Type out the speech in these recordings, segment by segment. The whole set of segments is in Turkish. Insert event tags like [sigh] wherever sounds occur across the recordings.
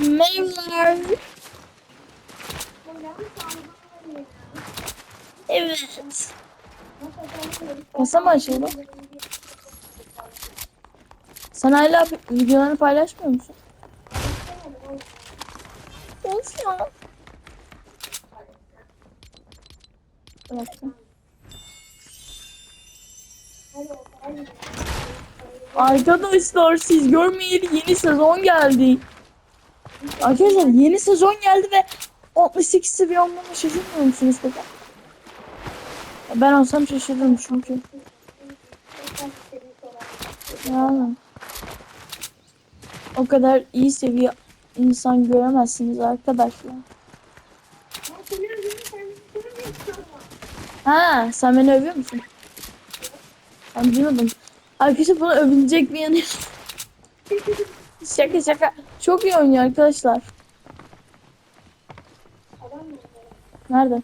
Merhabalar. Evet. Kasa mı açıldı? Sen hala videolarını paylaşmıyor musun? Of ya. Bıraktım. Arkadaşlar siz görmeyeli yeni sezon geldi. Arkadaşlar yeni sezon geldi ve 68 seviye olmama şaşırmıyor musunuz peki? Ben olsam şaşırırım çünkü. Yani. O kadar iyi seviye insan göremezsiniz arkadaşlar. Ha, sen beni övüyor musun? Ben duymadım. Arkadaşlar bana övülecek bir yanı. [laughs] şaka şaka. Çok iyi oynuyor arkadaşlar. Nerede?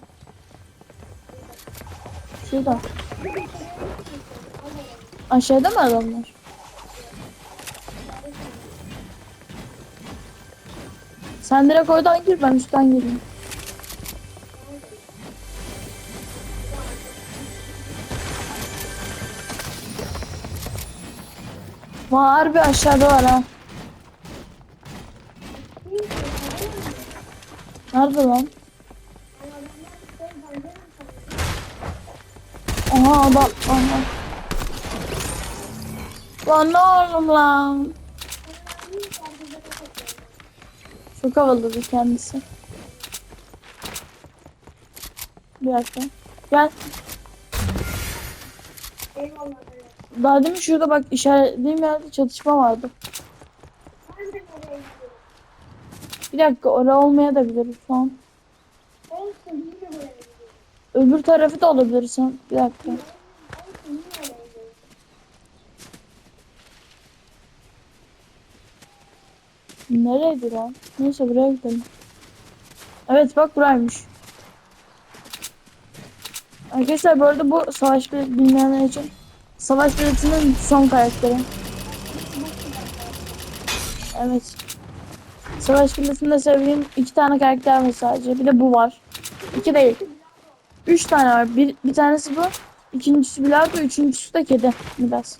Şurada. Aşağıda mı adamlar? Sen direkt oradan gir ben üstten gireyim. Var bir aşağıda var ha. Nerede lan? Aha adam. Aha. Lan ne oğlum lan? Çok havalı bir kendisi. Bir dakika. Gel. Daha demin şurada bak işaretlediğim yerde çatışma vardı. Bir dakika orada olmaya da bilir şu an. Öbür tarafı da olabilir sen. Bir dakika. Nereydi lan? Neyse buraya gidelim. Evet bak buraymış. Arkadaşlar bu arada bu savaş bilmeyenler için savaş biletinin son karakteri. Evet. Savaş biletinde sevdiğim iki tane karakter var sadece. Bir de bu var. İki değil. Üç tane var. Bir, bir tanesi bu. İkincisi Bilardo, üçüncüsü de kedi. Midas.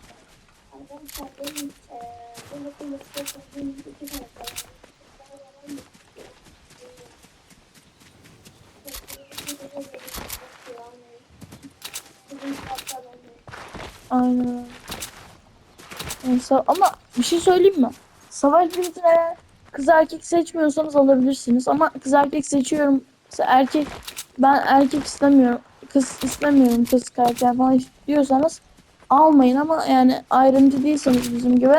Aynen. Neyse ama bir şey söyleyeyim mi? Savaş biletine kız erkek seçmiyorsanız alabilirsiniz ama kız erkek seçiyorum. Erkek ben erkek istemiyorum. Kız istemiyorum kız karakter falan diyorsanız almayın ama yani ayrımcı değilseniz bizim gibi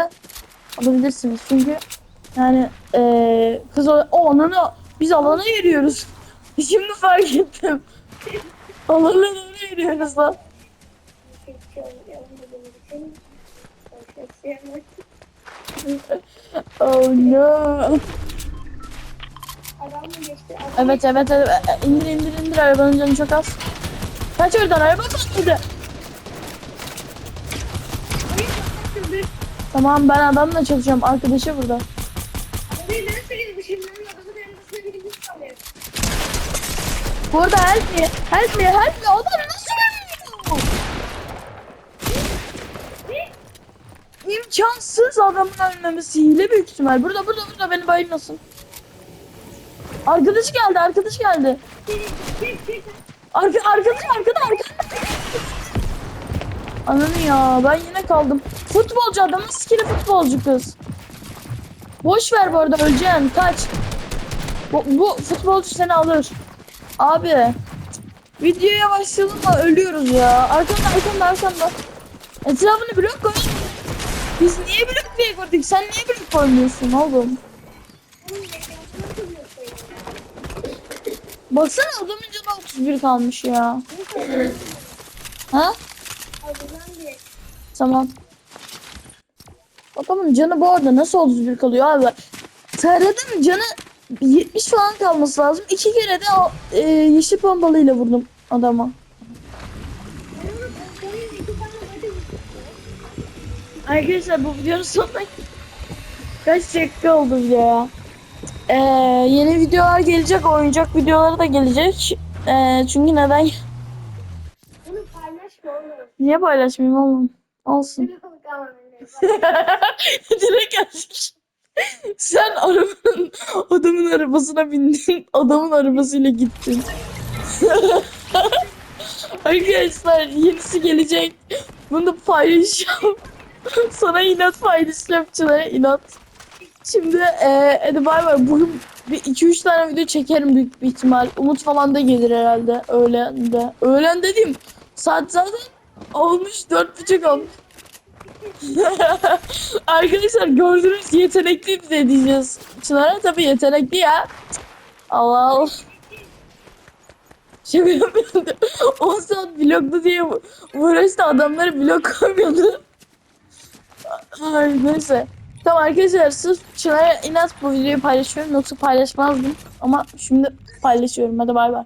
alabilirsiniz. Çünkü yani eee kız o, o biz alana yürüyoruz. [laughs] Şimdi fark ettim. [laughs] Alana yürüyoruz lan. Oh no. Evet evet evet. İndir indir indir arabanın canı çok az. Kaç oradan araba kaçırdı. Tamam ben adamla çalışıyorum. Arkadaşı burada. Burada help me. Help me help me. Adam nasıl İmkansız adamın ölmemesi hile büyük ihtimal. Burada burada burada beni bayılmasın. Arkadaş geldi arkadaş geldi. Arka, arkadaş arkada arkada. Ananı ya ben yine kaldım. Futbolcu adamın skili futbolcu kız. Boş ver bu arada öleceksin kaç. Bu, bu futbolcu seni alır. Abi. Videoya başlayalım da ölüyoruz ya. Arkanda arkanda arkanda. Etrafını blok koy. Biz niye blok diye koyduk? Sen niye blok koymuyorsun oğlum? Baksana adamın canı 31 kalmış ya. Ha? Tamam. Adamın canı bu arada nasıl 31 kalıyor abi? Taradım canı 70 falan kalması lazım. İki kere de o e, yeşil pompalıyla vurdum adama. Arkadaşlar bu videonun sonuna kaç dakika oldu video ya? Ee, yeni videolar gelecek, oyuncak videoları da gelecek. Ee, çünkü neden? Bunu paylaşma oğlum. Niye paylaşmayayım oğlum? Olsun. Direkt [laughs] geldik. Sen arabanın, adamın arabasına bindin, adamın arabasıyla gittin. [laughs] Arkadaşlar yenisi gelecek. Bunu da paylaşacağım. [laughs] Sana inat paylaşacağım Çınar'a inat. Şimdi eee hadi bay bay. Bugün bir 2-3 tane video çekerim büyük bir ihtimal. Umut falan da gelir herhalde öğlen de. Öğlen dediğim saat zaten olmuş dört buçuk olmuş. [laughs] Arkadaşlar gördüğünüz yetenekli bize diyeceğiz. Çınar'a tabii yetenekli ya. Allah Allah. Şaka yapıyorum. 10 [laughs] saat vloglu diye uğraştı adamları vlog koymuyordu. Ay neyse. Tamam arkadaşlar sırf Çınar'a inat bu videoyu paylaşıyorum yoksa paylaşmazdım. Ama şimdi paylaşıyorum. Hadi bay bay.